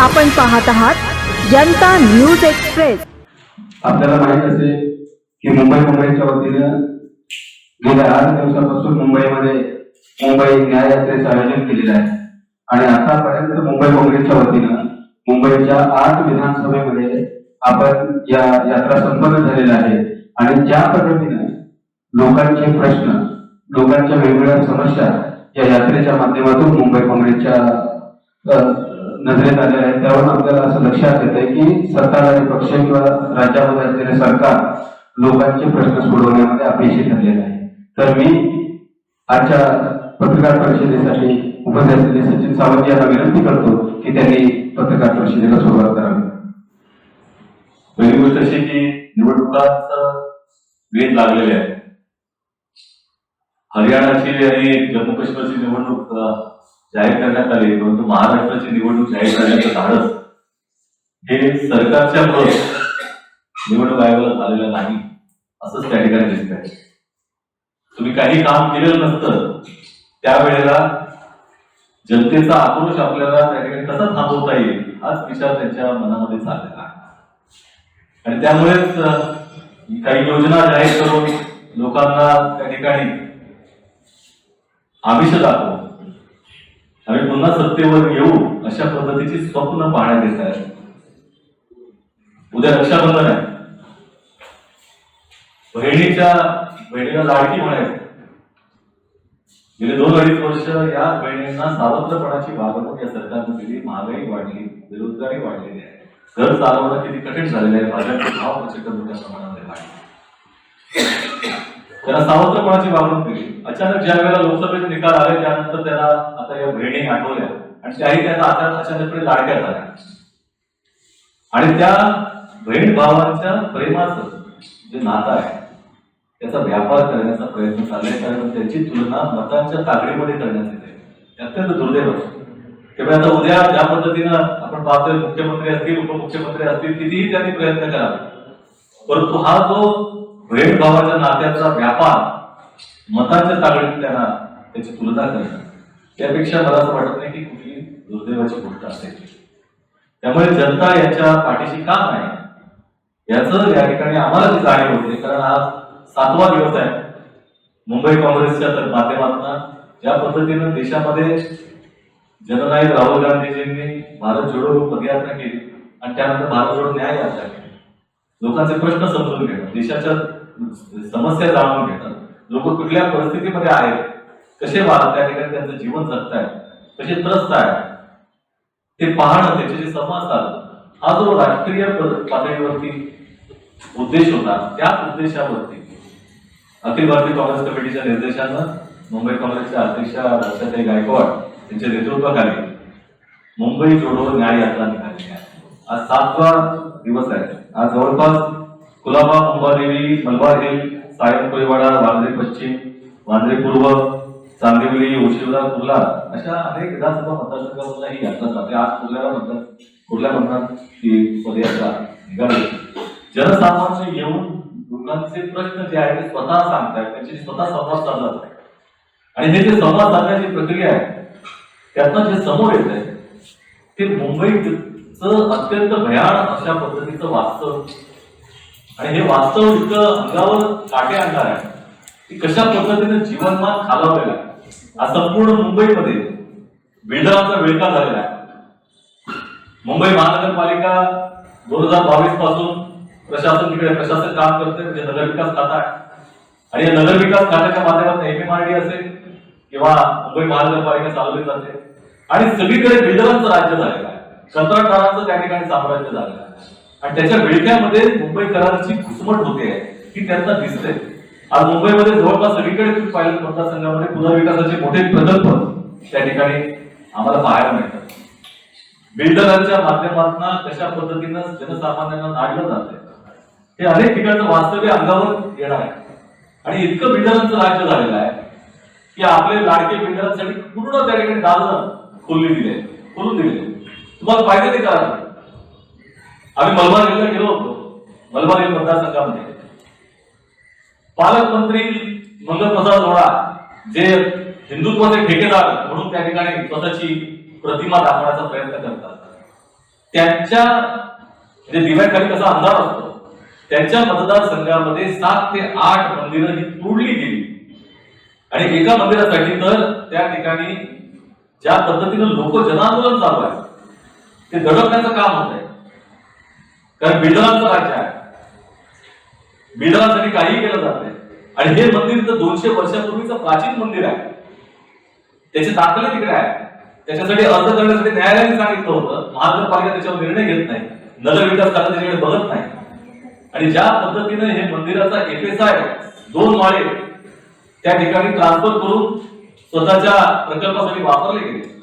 आपण पाहत आहात जनता न्यूज एक्सप्रेस. आपल्याला माहीत असेल की मुंबई काँग्रेसच्या वतीनं गेल्या आठ दिवसापासून मुंबईमध्ये मुंबई न्याय यात्रेचं आयोजन केलेलं आहे. आणि आतापर्यंत मुंबई काँग्रेसच्या वतीनं मुंबईच्या आठ विधानसभेमध्ये आपण या यात्रा संपन्न झालेल्या आहे. आणि ज्या पद्धतीनं लोकांचे प्रश्न लोकांच्या वेगवेगळ्या समस्या या यात्रेच्या माध्यमातून मुंबई काँग्रेसच्या नजरेत आलेल्या आहेत त्यावरून आपल्याला असं लक्षात येतंय की सत्ताधारी पक्ष किंवा राज्यामध्ये असलेले सरकार लोकांचे प्रश्न सोडवण्यामध्ये अपयशी ठरलेले आहे. तर मी आजच्या पत्रकार परिषदेसाठी उपस्थित असलेले सचिन सावंत यांना विनंती करतो की त्यांनी पत्रकार परिषदेला सुरुवात करावी. पहिली गोष्ट अशी की निवडणुकांचा वेध लागलेले आहे. हरियाणाची आणि जम्मू काश्मीरची निवडणूक जाहीर करण्यात आले परंतु महाराष्ट्राची निवडणूक जाहीर करण्याचं धाडस हे सरकारच्या निवडणूक आयोगाला झालेलं नाही असंच त्या ठिकाणी दिसत आहे तुम्ही काही काम केलेलं नसतं त्यावेळेला जनतेचा आक्रोश आपल्याला त्या ठिकाणी कसा थांबवता येईल हाच विचार त्यांच्या मनामध्ये चाललेला आहे. आणि त्यामुळेच काही योजना जाहीर करून लोकांना त्या ठिकाणी आमिष दाखवून आम्ही पुन्हा सत्तेवर येऊ अशा पद्धतीची स्वप्न पाहण्यात येत आहेत उद्या रक्षाबंधन आहे. बहिणीच्या बहिणीला लाडकी म्हणायचं. गेले दोन अडीच वर्ष या बहिणींना सावत्रपणाची वागणूक या सरकारने दिली. महागाई वाढली बेरोजगारी वाढलेली आहे. घर चालवणं किती कठीण झालेलं आहे. भाज्यांचे भाव प्रचंड मोठ्या प्रमाणामध्ये वाढले. त्यांना सावत्रपणाची वागणूक दिली अचानक ज्या वेळेला लोकसभेचे निकाल आले त्यानंतर त्याला आता या बहिणी आठवल्या. आणि त्याही त्याचा आता अचानकपणे लाडक्या झाल्या. आणि त्या बहीण भावांच्या प्रेमाचं जे नातं आहे त्याचा व्यापार करण्याचा प्रयत्न चाललाय. कारण त्याची तुलना मतांच्या तागडीमध्ये करण्यात येते. अत्यंत दुर्दैव आहे. त्यामुळे आता उद्या ज्या पद्धतीनं आपण पाहतोय मुख्यमंत्री असतील उपमुख्यमंत्री असतील कितीही त्यांनी प्रयत्न करावे. परंतु हा जो बहीण भावाच्या नात्याचा व्यापार मतांच्या तागडीत त्यांना त्याची तुलना करणं त्यापेक्षा मला असं वाटत नाही की कुठली दुर्दैवाची गोष्ट असेल. त्यामुळे जनता याच्या पाठीशी का नाही याचं या ठिकाणी आम्हाला ती जाणीव होते कारण आज सातवा दिवस आहे. मुंबई काँग्रेसच्या तर माध्यमातून ज्या पद्धतीनं देशामध्ये जननायक राहुल गांधीजींनी भारत जोडो पदयात्रा केली आणि त्यानंतर भारत जोडो न्याय यात्रा केली. लोकांचे प्रश्न समजून घेणं देशाच्या समस्या जाणून घेणं लोक कुठल्या परिस्थितीमध्ये आहेत? कसे वाढत त्या ठिकाणी त्यांचं जीवन जगतायत. कसे त्रस्त आहेत? ते पाहणं त्याचे जे समाज हा जो राष्ट्रीय पातळीवरती उद्देश होता त्याच उद्देशावरती अखिल भारतीय काँग्रेस कमिटीच्या निर्देशानं मुंबई काँग्रेसच्या अध्यक्षा वर्षाताई गायकवाड यांच्या नेतृत्वाखाली मुंबई जोडो न्याय यात्रा निघाली आहे. आज सातवा दिवस आहे. आज जवळपास कुलाबा मुंबादेवी मलबार हिल सायन कोळीवाडा वांद्रे पश्चिम वांद्रे पूर्व चांदिवली उशिवरा कुर्ला अशा अनेक विधानसभा मतदारसंघामधून ही यात्रा जाते आज कुर्ल्याला म्हणतात कुर्ल्या म्हणतात की पदयात्रा निघाली. जनसामान्य येऊन लोकांचे प्रश्न जे आहेत ते स्वतः सांगतात त्यांची स्वतः संवाद साधला आणि हे जे संवाद साधण्याची प्रक्रिया आहे त्यातनं जे समोर येत आहे ते मुंबईचं अत्यंत भयान अशा पद्धतीचं वास्तव आणि हे वास्तव इतकं अंगावर काटे आणणार आहे. की कशा पद्धतीने जीवनमान खालावलेलं आहे. आज संपूर्ण मुंबईमध्ये वेंढराचा वेळका झालेला आहे. मुंबई महानगरपालिका दोन हजार बावीसपासून प्रशासन तिकडे प्रशासन काम करते म्हणजे नगरविकास खाता आहे. आणि या नगरविकास खात्याच्या माध्यमातून एमएमआरडी असेल किंवा मुंबई महानगरपालिका चालवली जाते. आणि सगळीकडे बिल्डरांचं राज्य झालेलं आहे. कंत्राटदारांचं त्या ठिकाणी साम्राज्य झालेलं आहे. आणि त्याच्या विळख्यामध्ये मुंबईकरांची घुसमट होते ही त्यांना दिसते आज मुंबईमध्ये जवळपास सगळीकडे तुम्ही पाहिलं मतदारसंघामध्ये पुनर्विकासाचे मोठे प्रकल्प त्या ठिकाणी आम्हाला पाहायला मिळतात. बिल्डरांच्या माध्यमातून कशा पद्धतीनं जनसामान्यांना नाडलं जाते हे अनेक ठिकाणचं वास्तव्य अंगावर येणार आहे. आणि इतकं बिल्डरांचं राज्य झालेलं आहे की आपले लाडके बिल्डरांसाठी पूर्ण त्या ठिकाणी दालन खोलली दिले खोलून दिले. तुम्हाला पाहिजे ते करा. आम्ही मलबार गेलो होतो. मलबार मतदारसंघामध्ये पालकमंत्री मंगलप्रसाद रोडा जे हिंदुत्वाचे ठेकेदार म्हणून त्या ठिकाणी स्वतःची प्रतिमा दाखवण्याचा प्रयत्न करतात. त्यांच्या म्हणजे दिव्याखाली कसा अंधार असतो त्यांच्या मतदारसंघामध्ये सात ते आठ मंदिरं ही तोडली गेली. आणि एका मंदिरासाठी तर त्या ठिकाणी ज्या पद्धतीनं लोक जनांदोलन चालू आहे ते दडपण्याचं काम होत आहे कारण बिल्डरांचं राज्य आहे. बिल्डरांसाठी काहीही केलं जात नाही. आणि हे मंदिर तर दोनशे वर्षापूर्वीचं प्राचीन मंदिर आहे. त्याचे दाखले तिकडे आहे. त्याच्यासाठी अर्ज करण्यासाठी न्यायालयाने सांगितलं होतं. महानगरपालिका त्याच्यावर निर्णय घेत नाही. नगर विकास खातं त्याच्याकडे बघत नाही. आणि ज्या पद्धतीने हे मंदिराचा एफएसआय दोन माळे त्या ठिकाणी ट्रान्सफर करून स्वतःच्या प्रकल्पासाठी वापरले गेले.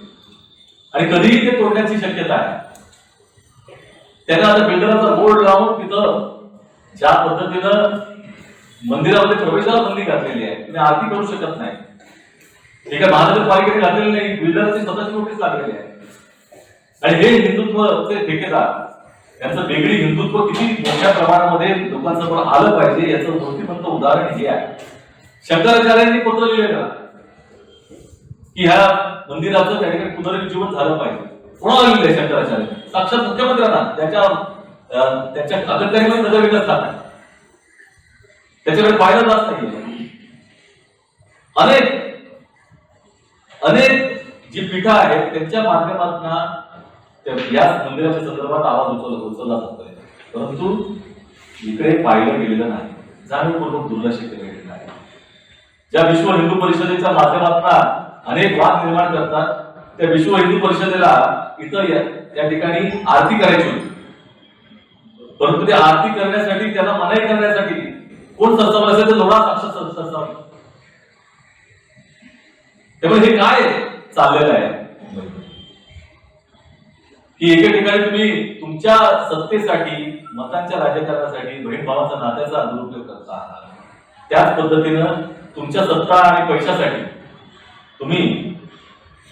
आणि कधीही ते तोडण्याची शक्यता आहे. त्यांना आता बिल्डराचा बोर्ड लावून तिथं ज्या पद्धतीनं मंदिरामध्ये प्रवेशाला बंदी घातलेली आहे तुम्ही आरती करू शकत नाही. एका महानगरपालिकेने घातलेली नाही बिल्डरची स्वतःची नोटीस लागलेली आहे. आणि हे हिंदुत्व ते ठेकेदार यांचं वेगळी हिंदुत्व किती मोठ्या प्रमाणामध्ये लोकांसमोर आलं पाहिजे याचं मूर्तिमंत उदाहरण हे आहे. शंकराचार्यांनी पत्र लिहिलेलं की ह्या मंदिराचं त्या ठिकाणी पुनरुज्जीवन झालं पाहिजे. कोणाला लिहिलंय शंकराचार्य? साक्षात मुख्यमंत्र्यांना त्याच्या त्याच्या अखत्यारीमध्ये नजर विकास असतात. त्याच्याकडे पाहिलं जात नाही अनेक अनेक जी पीठं आहेत त्यांच्या माध्यमातून या मंदिराच्या संदर्भात आवाज उचलला उचलला जातोय. परंतु इकडे पाहिलं गेलेलं नाही. जाणीवपूर्वक दुर्लक्ष केलं गेलेलं आहे ज्या विश्व हिंदू परिषदेच्या माध्यमातून अनेक वाद निर्माण करतात त्या विश्व हिंदू परिषदेला इथं त्या ठिकाणी आरती करायची होती. परंतु ते आरती करण्यासाठी त्यांना मनाई करण्यासाठी कोण सरसावलं असेल तर लोढा साक्षात त्यामुळे हे काय चाललेलं आहे? की एके ठिकाणी तुम्ही तुमच्या सत्तेसाठी मतांच्या राजकारणासाठी बहीण भावाचा नात्याचा दुरुपयोग करता आहात. त्याच पद्धतीनं तुमच्या सत्ता आणि पैशासाठी तुम्ही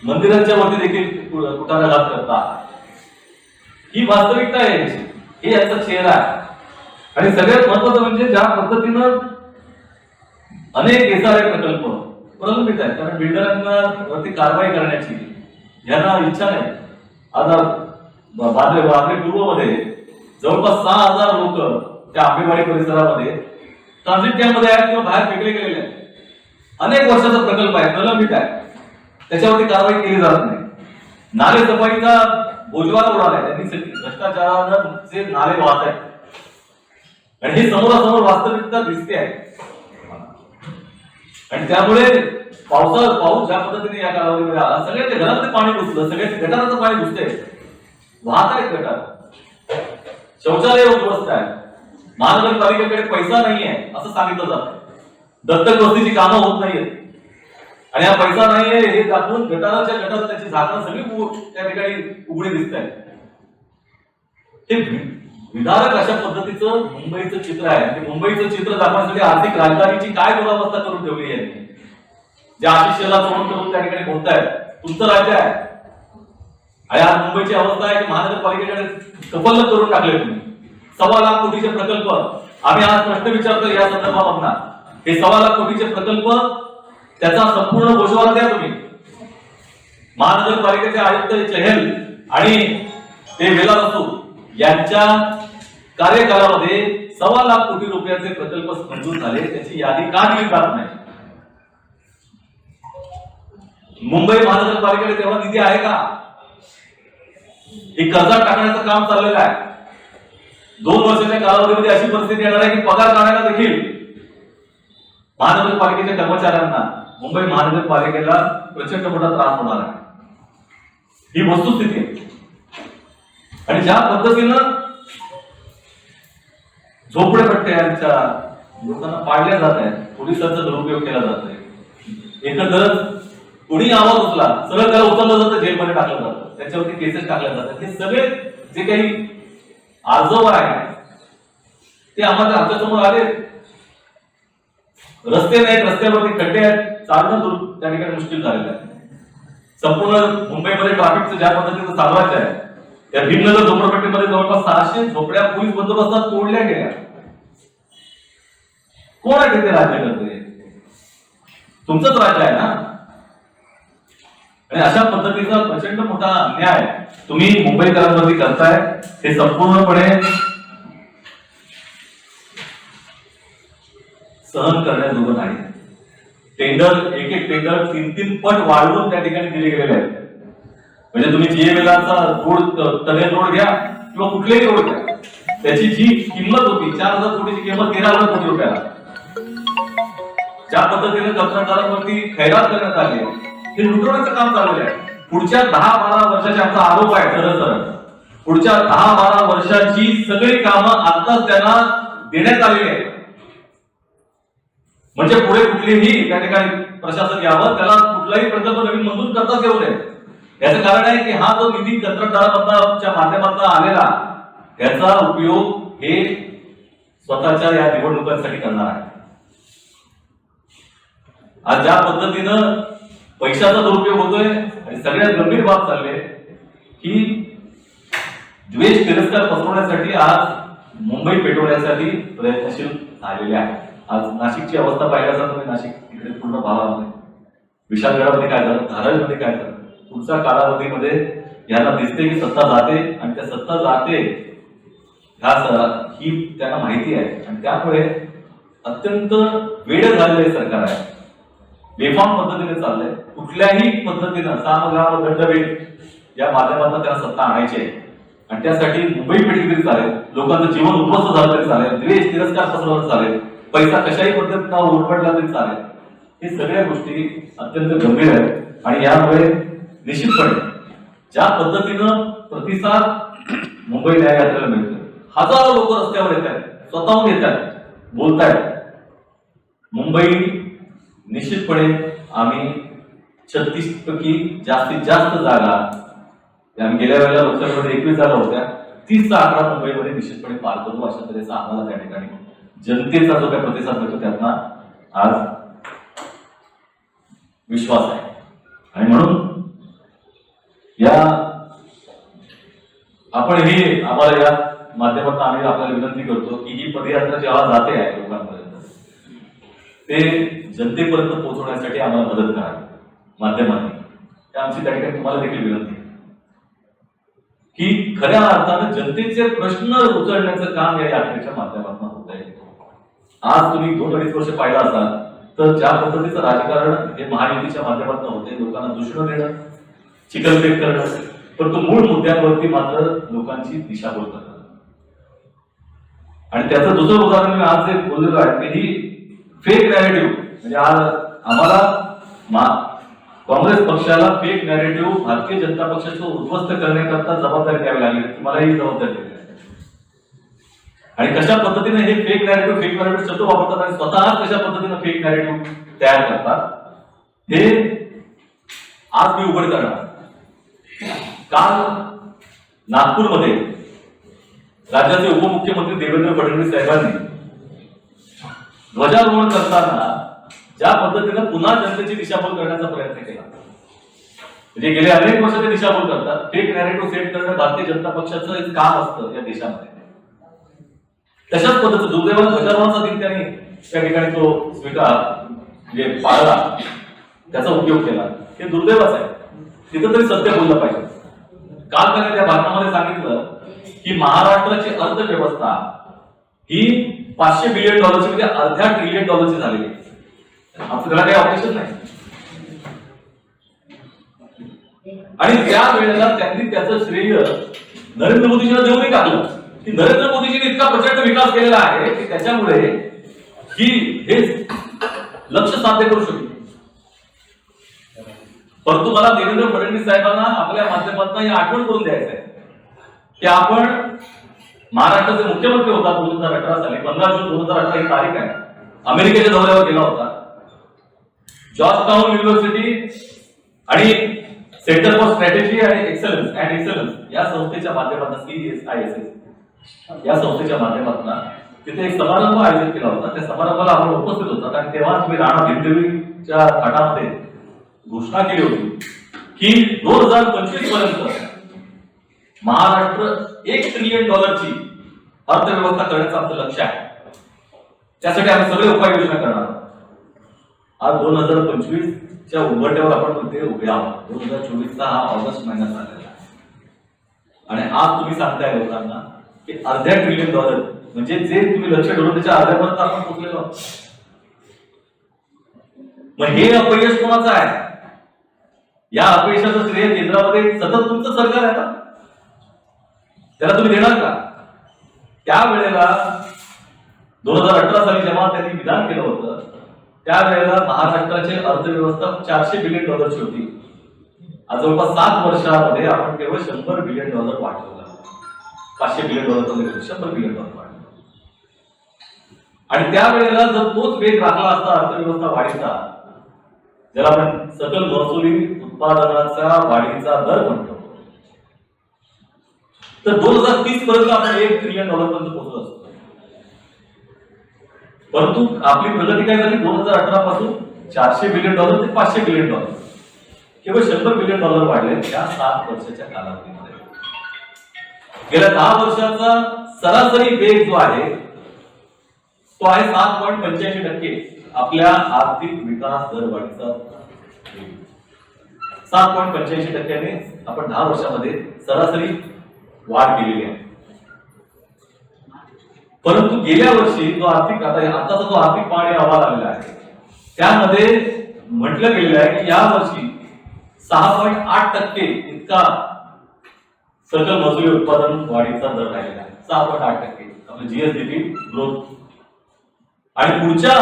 मंदिरांच्या वरती देखील कु- कुठाराघात करता आहात. ही वास्तविकता आहे. याची. हे याचा चेहरा आहे. आणि सगळ्यात महत्वाचं म्हणजे ज्या पद्धतीनं अनेक एसआरआय प्रकल्प प्रलंबित आहेत. कारण बिल्डरांना वरती कारवाई करण्याची यांना इच्छा नाही. आता ब- बांद्रे पूर्वमध्ये जवळपास सहा हजार लोक त्या आंबेवाडी परिसरामध्ये ट्रान्झिट कॅम्पमध्ये आहेत किंवा बाहेर फेकले गेलेले आहेत. अनेक वर्षाचा प्रकल्प आहे प्रलंबित आहे. त्याच्यावरती कारवाई केली जात नाही. नाले सफाईचा बोजवार उडालाय त्यांनी सगळी. भ्रष्टाचारानं जे नाले वाहत आहेत. आणि हे समोरासमोर वास्तविकता दिसते आहे. आणि त्यामुळे पावसा पाऊस ज्या पद्धतीने या कालावधीमध्ये आला सगळ्यांच्या घरामध्ये पाणी घुसलं सगळ्यांच्या गटाराचं पाणी घुसतंय. वाहत आहेत गटार. शौचालय उद्ध्वस्त आहे महानगरपालिकेकडे पैसा नाहीये असं सांगितलं जातं दत्तक वस्तीची कामं होत नाहीयेत. आणि हा पैसा नाहीये हे दाखवून गटाराच्या गटात त्याची झाकणं सगळी त्या ठिकाणी उघडी दिसत आहे ते विधारक अशा पद्धतीचं मुंबईचं चित्र आहे. ते मुंबईचं चित्र दाखवण्यासाठी आर्थिक राजधानीची काय दुरावस्था करून ठेवली आहे? ज्या आशिषला तोंड करून त्या ठिकाणी बोलतायत तुमचं राज्य आहे. आणि आज मुंबईची अवस्था आहे की महानगरपालिकेकडे कपल करून टाकले तुम्ही. सव्वा लाख कोटीचे प्रकल्प. आम्ही आज प्रश्न विचारतो या संदर्भात हे सव्वा लाख कोटीचे प्रकल्प त्याचा संपूर्ण गोषवार द्या तुम्ही. महानगरपालिकेचे आयुक्त चहेल आणि ते वेला असू यांच्या कार्यकालामध्ये सव्वा लाख कोटी रुपयाचे प्रकल्प मंजूर झाले. त्याची यादी का दिली जात नाही? मुंबई महानगरपालिकेने तेव्हा निधी आहे का? हे कर्जात टाकण्याचं काम चाललेलं आहे. दोन वर्षाच्या कालावधीमध्ये अशी परिस्थिती येणार आहे की पगार काढायला देखील महानगरपालिकेच्या कर्मचाऱ्यांना मुंबई महानगरपालिकेला प्रचंड मोठा त्रास होणार आहे. ही वस्तुस्थिती आहे. आणि ज्या पद्धतीनं झोपडेपट्ट्यांच्या लोकांना पाडल्या जात आहेत पोलिसांचा दुरुपयोग केला जात आहे. एकंदरच कोणी आवाज उचला सरळ त्याला उचललं जातं जेलमध्ये टाकलं जातं त्याच्यावरती केसेस टाकल्या जातात. हे सगळे जे काही आजोबा आहे ते आम्हाला आमच्यासमोर आले. रस्ते नाहीत रस्त्यावरती खड्डे आहेत. चालणं त्या ठिकाणी मुश्किल झालेलं आहे. संपूर्ण मुंबईमध्ये ट्रॅफिकचं ज्या पद्धतीचं चालवायचं आहे त्या भीमनगर झोपडपट्टीमध्ये जवळपास सहाशे झोपड्या पोलीस बंदोबस्तात तोडल्या गेल्या. कोण आहे तिथे राज्य करते तुमचंच राज्य आहे ना? आणि अशा पद्धतीचा प्रचंड मोठा अन्याय तुम्ही मुंबईकरांवरती करताय हे संपूर्णपणे सहन करण्याजोगं नाही. टेंडर एक एक टेंडर तीन तीन पट वाढवून त्या ठिकाणी दिले गेलेले आहेत. म्हणजे तुम्ही जीएमएलचा रोड तने रोड घ्या किंवा कुठलेही रोड घ्या त्याची जी किंमत होती चार हजार कोटीची किंमत तेरा हजार कोटी रुपयाला. ज्या पद्धतीने कंत्राटदारांवरती खैरात करण्यात आली आहे, हे लुटवण्याचं काम चालू आहे. पुढच्या दहा बारा वर्षाचे आमचा आरोप आहे खरं तर. पुढच्या दहा बारा वर्षाची सगळी कामं आताच त्यांना देण्यात आलेली आहेत. म्हणजे पुढे कुठलीही त्या ठिकाणी प्रशासन यावं त्याला कुठलाही प्रकल्प नवीन मंजूर करताच येऊ नये. याचं कारण आहे की हा जो निधी कंत्राटदाराच्या माध्यमातून आलेला त्याचा उपयोग हे स्वतःच्या या निवडणुकांसाठी करणार आहे. आज ज्या पद्धतीनं पैशाचा दुरुपयोग होतोय आणि सगळ्यात गंभीर बाब चालले की द्वेष तिरस्कार पसरवण्यासाठी आज मुंबई पेटवण्यासाठी प्रयत्नशील झालेले आहे. आज नाशिकची अवस्था पाहिल्यास तुम्ही नाशिक इकडे पूर्ण भागामध्ये. विशालगडामध्ये काय झालं? धारावीमध्ये काय झालं? पुढच्या कालावधीमध्ये यांना दिसते की सत्ता जाते आणि त्या सत्ता जाते ह्या ही त्यांना माहिती आहे. आणि त्यामुळे अत्यंत वेळ झालेले सरकार आहे. बेफाम पद्धतीने चाललंय. कुठल्याही पद्धतीनं सामगाव दंडभेद या माध्यमातून त्यांना सत्ता आणायची आहे. आणि त्यासाठी मुंबई पेटली तरी चालेल. लोकांचं जीवन उद्ध्वस्त झालं तरी चालेल. द्वेष तिरस्कार पसरवलं चालेल. पैसा कशाही पद्धतीनं उरपडला तरी चालेल. हे सगळ्या गोष्टी अत्यंत गंभीर आहेत आणि यामुळे निश्चितपणे ज्या पद्धतीनं प्रतिसाद मुंबई न्याय यात्रेला मिळतो हजारो लोक रस्त्यावर येत आहेत स्वतःहून येत आहेत बोलतायत. मुंबई निश्चितपणे आम्ही छत्तीस पैकी जास्तीत जास्त जागा आम्ही गेल्या वेळेला लोकसभेमध्ये एकवीस जागा होत्या तीसचा आकडा मुंबईमध्ये निश्चितपणे पार करू अशा तऱ्हेचा आम्हाला त्या ठिकाणी जनतेचा जो काही प्रतिसाद मिळतो त्यांना आज विश्वास आहे. आणि म्हणून या आपण हे आम्हाला या माध्यमातून आम्ही आपल्याला विनंती करतो की ही पदयात्रा जेव्हा जाते आहे लोकांपर्यंत ते जनतेपर्यंत पोहोचवण्यासाठी आम्हाला मदत करावी माध्यमांनी ते आमची त्या ठिकाणी तुम्हाला देखील विनंती आहे. की खऱ्या अर्थानं जनतेचे प्रश्न उचलण्याचं काम या यात्रेच्या माध्यमातून होत आहे. आज तुम्ही दोन अडीच वर्ष पाहिला असाल तर ज्या पद्धतीचं राजकारण हे महायुतीच्या माध्यमातून होते लोकांना दूषण देणं चिकलबेक करणं परंतु मूळ मुद्द्यांवरती मात्र लोकांची दिशाभूल करणं आणि त्याचं दुसरं उदाहरण मी आज जे बोललेलो आहे की ही फेक नॅरेटिव्ह म्हणजे आज आम्हाला काँग्रेस पक्षाला फेक नॅरेटिव्ह भारतीय जनता पक्षाचं उद्ध्वस्त करण्याकरता जबाबदारी द्यावी लागली. ती मला ही जबाबदारी आणि कशा पद्धतीने हे फेक नॅरेटिव्ह फेक नॅरेटिव्ह शब्द वापरतात आणि स्वतः कशा पद्धतीने फेक नॅरेटिव्ह तयार करतात हे आज मी उघड करणार काल नागपूरमध्ये राज्याचे उपमुख्यमंत्री देवेंद्र फडणवीस साहेबांनी ध्वजारोहण करताना ज्या पद्धतीनं पुन्हा जनतेची दिशाभूल करण्याचा प्रयत्न केला. म्हणजे गेले अनेक वर्ष ते दिशाभूल करतात. फेक नॅरेटिव्ह सेट करणं भारतीय जनता पक्षाचं एक काम असतं या देशामध्ये. तशाच पद्धतीचं दुर्दैवाने ध्वजारोहणाचा दिन त्यांनी त्या ठिकाणी तो स्वीकार म्हणजे पाळला त्याचा उपयोग केला. हे दुर्दैवच आहे. तिथं तरी सत्य बोललं पाहिजे. काल त्याने त्या भाषणामध्ये सांगितलं की महाराष्ट्राची अर्थव्यवस्था ही पाचशे बिलियन डॉलरची म्हणजे अर्ध्या ट्रिलियन डॉलरची झालेली आहे. आमचं काही ऑपरेशन नाही. आणि त्या वेळेला त्यांनी त्याचं श्रेय नरेंद्र मोदीजींना देऊनही टाकलं. की नरेंद्र मोदीजीने इतका प्रचंड विकास केलेला आहे की त्याच्यामुळे ही हे लक्ष साध्य करू शकली परंतु मला देवेंद्र फडणवीस साहेबांना आपल्या माध्यमातून ही आठवण करून द्यायचं आहे. की आपण महाराष्ट्राचे मुख्यमंत्री होता दोन हजार अठरा साली पंधरा जून दोन हजार अठरा ही तारीख आहे. अमेरिकेच्या दौऱ्यावर गेला होता. जॉर्ज टाउन युनिव्हर्सिटी आणि सेंटर फॉर स्ट्रॅटेजी आणि एक्सलन्स अँड एक्सलन्स या संस्थेच्या माध्यमातून सीएस आय एस एस. या संस्थेच्या माध्यमातून तिथे एक समारंभ आयोजित केला होता. त्या समारंभाला आपण उपस्थित होता. आणि तेव्हा तुम्ही राणा भिंदेवीच्या थाटामध्ये घोषणा केली होती की दोन हजार पंचवीसपर्यंत महाराष्ट्र एक ट्रिलियन डॉलरची अर्थव्यवस्था करण्याचं आमचं लक्ष आहे. त्यासाठी आम्ही सगळे उपाययोजना करणार आज दोन हजार पंचवीसच्या उंबरट्यावर आपण ते उभे आहोत. दोन हजार चोवीसचा हा ऑगस्ट महिन्यात झालेला आहे. आणि आज तुम्ही सांगताय लोकांना की अर्ध्या ट्रिलियन डॉलर म्हणजे जे तुम्ही लक्ष ठेवून त्याच्या अर्ध्यापर्यंत आपण पोहोचलेलो मग हे अपयश कोणाचं आहे? या अपयशाचं श्रेय केंद्रामध्ये सतत तुमचं सरकार आहे ना? त्याला तुम्ही देणार का? त्यावेळेला दोन हजार अठरा साली जेव्हा त्यांनी विधान केलं होतं त्यावेळेला महाराष्ट्राची अर्थव्यवस्था चारशे बिलियन डॉलरची होती. आज जवळपास सात वर्षामध्ये आपण केवळ शंभर बिलियन डॉलर वाढवलं पाचशे बिलियन डॉलर शंभर बिलियन डॉलर वाढलं. आणि त्यावेळेला जर तोच वेग राखला असता अर्थव्यवस्था वाढीचा ज्याला आपण सकल महसुली उत्पादनाचा वाढीचा दर म्हणतो. तर दोन हजार तीस पर्यंत आपण एक ट्रिलियन डॉलर पर्यंत पोहोचलो असतो. परंतु आपली प्रगती काय झाली? दोन हजार अठरा पासून चारशे बिलियन डॉलर ते पाचशे बिलियन डॉलर केवळ शंभर बिलियन डॉलर वाढले त्या सात वर्षाच्या कालावधीमध्ये. गेल्या दहा वर्षाचा सरासरी वेग जो आहे तो आहे सात पॉईंट पंच्याऐंशी टक्के. आपल्या आर्थिक विकास दर वाढीचा सात पॉईंट पंच्याऐंशी टक्क्याने आपण दहा वर्षामध्ये सरासरी वाढ केलेली आहे. परंतु गेल्या वर्षी जो आर्थिक आता आताचा जो आर्थिक पाहणी अहवाल आलेला आहे त्यामध्ये म्हटलं गेलेलं आहे की या वर्षी सहा पॉईंट आठ टक्के इतका सकल मजुरी उत्पादन वाढीचा दर राहिलेला आहे. सहा पॉईंट आठ टक्के. आपलं जीएसडीपी ग्रोथ आणि पुढच्या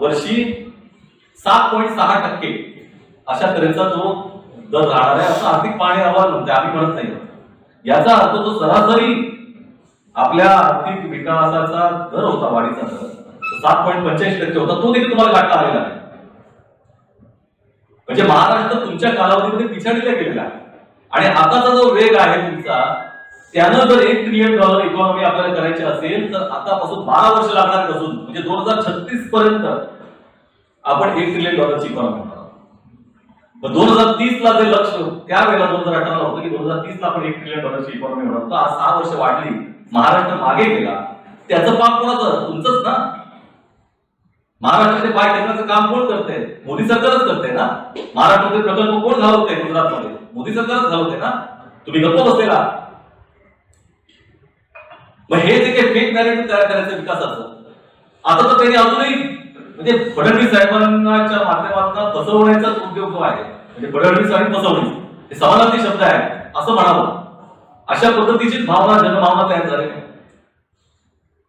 वर्षी सात पॉईंट सहा टक्के. अशा तऱ्हेचा तो दर राहणार आहे. असं आर्थिक पाहणी अहवाल म्हणते. आम्ही म्हणत नाही. याचा अर्थ तो सरासरी आपल्या आर्थिक विकासाचा दर होता वाढीचा दर. सात पॉईंट पंच्याऐंशी टक्के होता. तो देखील तुम्हाला गाठता आलेला आहे. म्हणजे महाराष्ट्र तुमच्या कालावधीमध्ये पिछाडीला गेलेला आहे. आणि आताचा जो वेग आहे तुमचा त्यानं जर एक ट्रिलियन डॉलर इकॉनॉमी आपल्याला करायची असेल तर आतापासून बारा वर्ष लागणार नसून म्हणजे दोन हजार छत्तीस पर्यंत आपण एक ट्रिलियन डॉलरची इकॉनॉमी दोन हजार तीस ला जे लक्ष त्यावेळेला दोन हजार अठराला होतं की दोन हजार तीस ला आपण एक ट्रिलियन डॉलरची इकॉनॉमी होणार तर आज सहा वर्ष वाढली महाराष्ट्र मागे गेला. त्याचं पाप कोणाचं? तुमचंच ना. महाराष्ट्राचे पाय टेकण्याचं काम कोण करते मोदी सरकारच करते ना. महाराष्ट्राचे प्रकल्प कोण घालवते गुजरातमध्ये? मोदी सरकारच घालवते ना. तुम्ही गप्प बसलेला. मग हे जे काही फेक नॅरेटिव्ह तयार करायचं विकासाचं आता तर त्यांनी अजूनही म्हणजे फडणवीस साहेबांच्या माध्यमातून फसवण्याचा उद्योग जो आहे म्हणजे फडणवीस आणि फसवणूक हे समानार्थी शब्द आहे असं म्हणावं. अशा पद्धतीची भावना जनभावना तयार झाली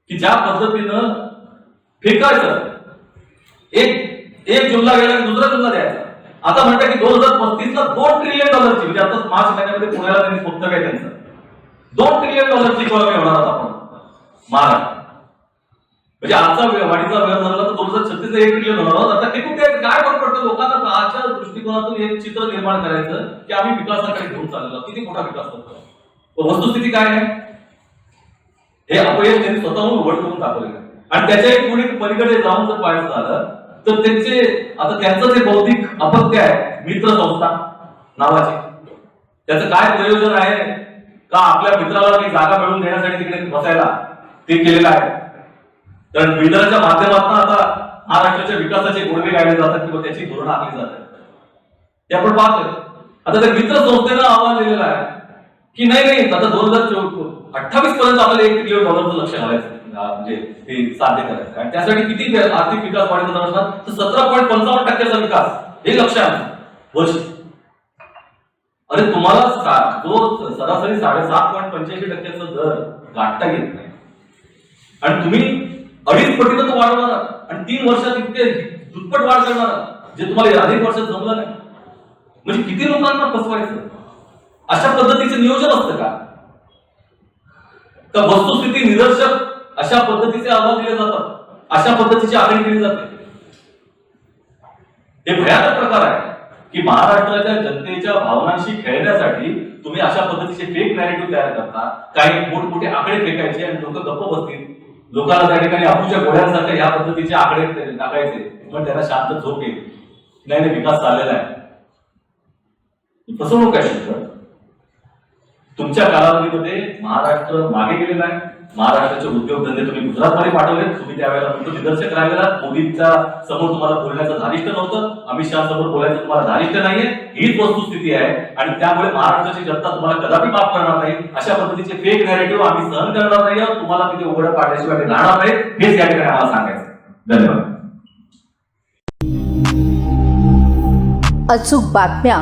की ज्या पद्धतीनं फेकायचं एक एक जुमला गेला की दुसरा जुमला द्यायचा. आता म्हणतात की दोन हजार पस्तीस ला दोन ट्रिलियन डॉलरची म्हणजे आता मार्च महिन्यामध्ये पुण्याला त्यांनी पुस्तक आहे त्यांचं. दोन ट्रिलियन डॉलरची इकॉनॉमी होणार आहोत आपण. महाराष्ट्र. म्हणजे आजचा वेळ वाढीचा वेळ झाला तर दोन हजार छत्तीस एक ट्रिलियन होणार आहोत आता एकूण ते काय फरक पडतो लोकांना? आजच्या दृष्टिकोनातून एक चित्र निर्माण करायचं की आम्ही विकासाकडे घेऊन चाललेलो किती मोठा विकास होतो वस्तुस्थिती काय आहे? हे अपयश त्यांनी स्वतःहून उघड करून दाखवलेलं आहे. आणि त्याच्या एक पुढे पलीकडे जाऊन जर पाहायचं झालं तर त्यांचे आता त्यांचं जे बौद्धिक अपत्य आहे मित्र संस्था नावाची त्याचं काय प्रयोजन आहे? का आपल्या मित्राला काही जागा मिळवून देण्यासाठी तिकडे बसायला ते केलेलं आहे? कारण बिल्डरच्या माध्यमातून आता महाराष्ट्राच्या विकासाचे गोडवे गायले जातात किंवा त्याची धोरणं आखली जातात. ते आपण पाहतोय. आता त्या मित्र संस्थेनं आव्हान दिलेलं आहे की नाही नाही आता दोन हजार अठ्ठावीस पर्यंत आपल्याला एक किलो डॉलरचं लक्ष घालायचं म्हणजे ते साध्य करायचं. आणि त्यासाठी किती आर्थिक विकास वाढीचा दर असणार? तर सतरा पॉईंट पंचावन्न टक्क्याचा विकास. हे लक्ष आहे वर्ष. अरे तुम्हाला सा- जो सरासरी साडेसात पॉईंट पंच्याऐंशी टक्क्याचा दर गाठता येत नाही. आणि तुम्ही अडीच पटीनं तो वाढवणार आणि तीन वर्षात इतके दुप्पट वाढ करणार जे तुम्हाला अधिक वर्षात जमलं नाही. म्हणजे किती लोकांना फसवायचं? अशा पद्धतीचं नियोजन असतं का? तर वस्तुस्थिती निदर्शक अशा पद्धतीचे अहवाल दिले जातात. अशा पद्धतीची आखणी केली जाते. हे भयानक प्रकार आहे की महाराष्ट्राच्या जनतेच्या भावनांशी खेळण्यासाठी तुम्ही अशा पद्धतीचे फेक नॅरेटिव्ह तयार करता. काही मोठमोठे आकडे फेकायचे आणि लोक गप्प बसतील. लोकांना त्या ठिकाणी आपूच्या गोळ्यांसारखे या पद्धतीचे आकडे टाकायचे. पण त्याला शांत झोप येईल. नाही नाही विकास चाललेला आहे. फसवणूक आहे शिक्षण. तुमच्या कालावधीमध्ये महाराष्ट्र मागे गेलेला आहे. महाराष्ट्राचे उद्योगधंदे तुम्ही गुजरातमध्ये पाठवले तुम्ही त्यावेळेला फक्त निदर्शक राहिलेला. मोदींच्या समोर तुम्हाला बोलण्याचं धारिष्ट नव्हतं. अमित शहा समोर बोलायचं तुम्हाला धारिष्ट नाहीये. हीच वस्तुस्थिती आहे. आणि त्यामुळे महाराष्ट्राची जनता तुम्हाला कदापि माफ करणार नाही. अशा पद्धतीचे फेक नॅरेटिव्ह आम्ही सहन करणार नाही. तुम्हाला तिथे उघड पाडल्याशिवाय राहणार नाही. हेच या ठिकाणी आम्हाला सांगायचं धन्यवाद. अचूक बातम्या